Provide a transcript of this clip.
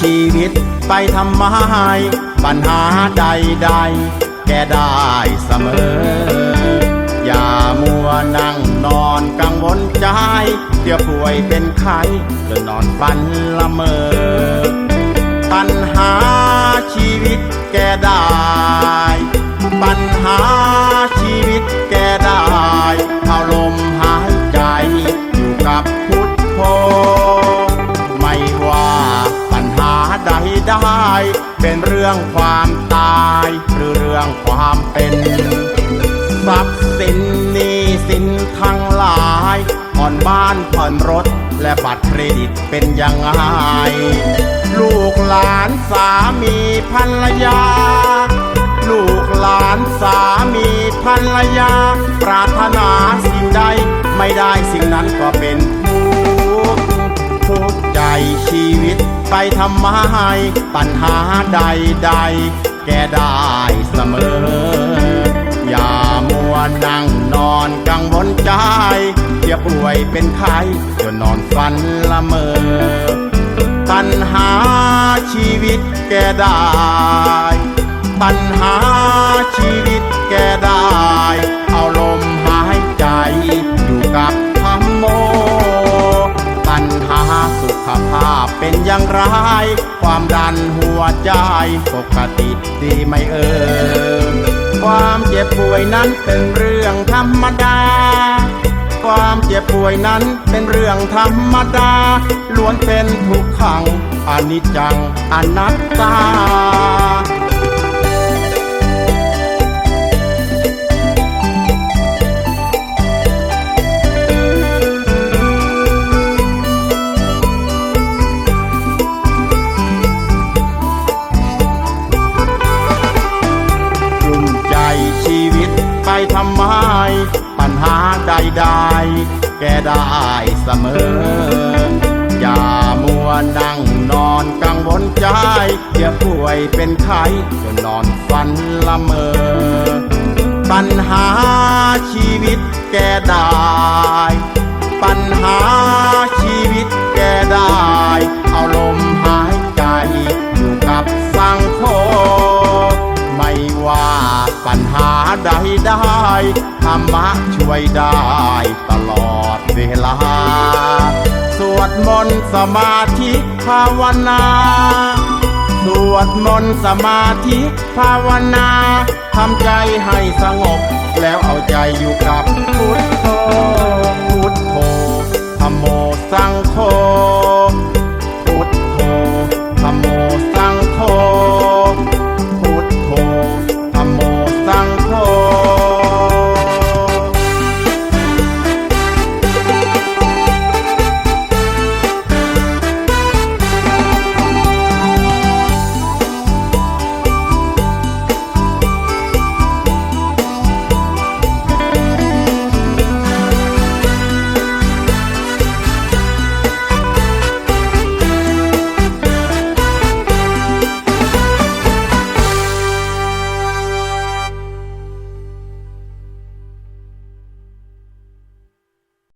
ชีวิตไปทำไมปัญหาใดๆแก้ได้เสมอ อย่ามัวนั่งนอนกังวลใจเดี๋ยวป่วยเป็นไข้จนนอนฝันละเมอปัญหาชีวิตแก้ได้ เป็นเรื่องความตาย หรือเรื่องความเป็นทรัพย์สินนี้สินทั้งหลายผ่อนบ้านผ่อนรถ และบัตรเครดิตเป็นยังไงลูกหลานสามีภรรยา ลูกหลานสามีภรรยา ปรารถนาสิ่งใดไม่ได้สิ่งนั้นก็เป็นทุกข์ทุกข์ใจชีวิต ไปทำไมปัญหาใดๆแก้ได้เสมอ อย่ามัวนั่งนอนกังวลใจอย่าป่วยเป็นไข้จนนอนฝันละเมอปัญหาชีวิตแก้ได้ปัญหา สุขภาพเป็นอย่างไร ความดันหัวใจปกติดีไหมเอ่ยความเจ็บป่วยนั้นเป็นเรื่องธรรมดา ความเจ็บป่วยนั้นเป็นเรื่องธรรมดา ล้วนเป็นทุกขังอนิจจังอนัตตาำไม ปัญหาใดๆ แก้ได้เสมอ อย่ามัวนั่งนอนกังวลใจเจ็บป่วยเป็นไข้จนนอนฝันละเมอ ปัญหาชีวิตแก้ได้ ปัญหา ธรรมะช่วยได้ตลอดเวลา สวดมนต์สมาธิภาวนา สวดมนต์สมาธิภาวนา ทำใจให้สงบ แล้วเอาใจอยู่กับพุทธ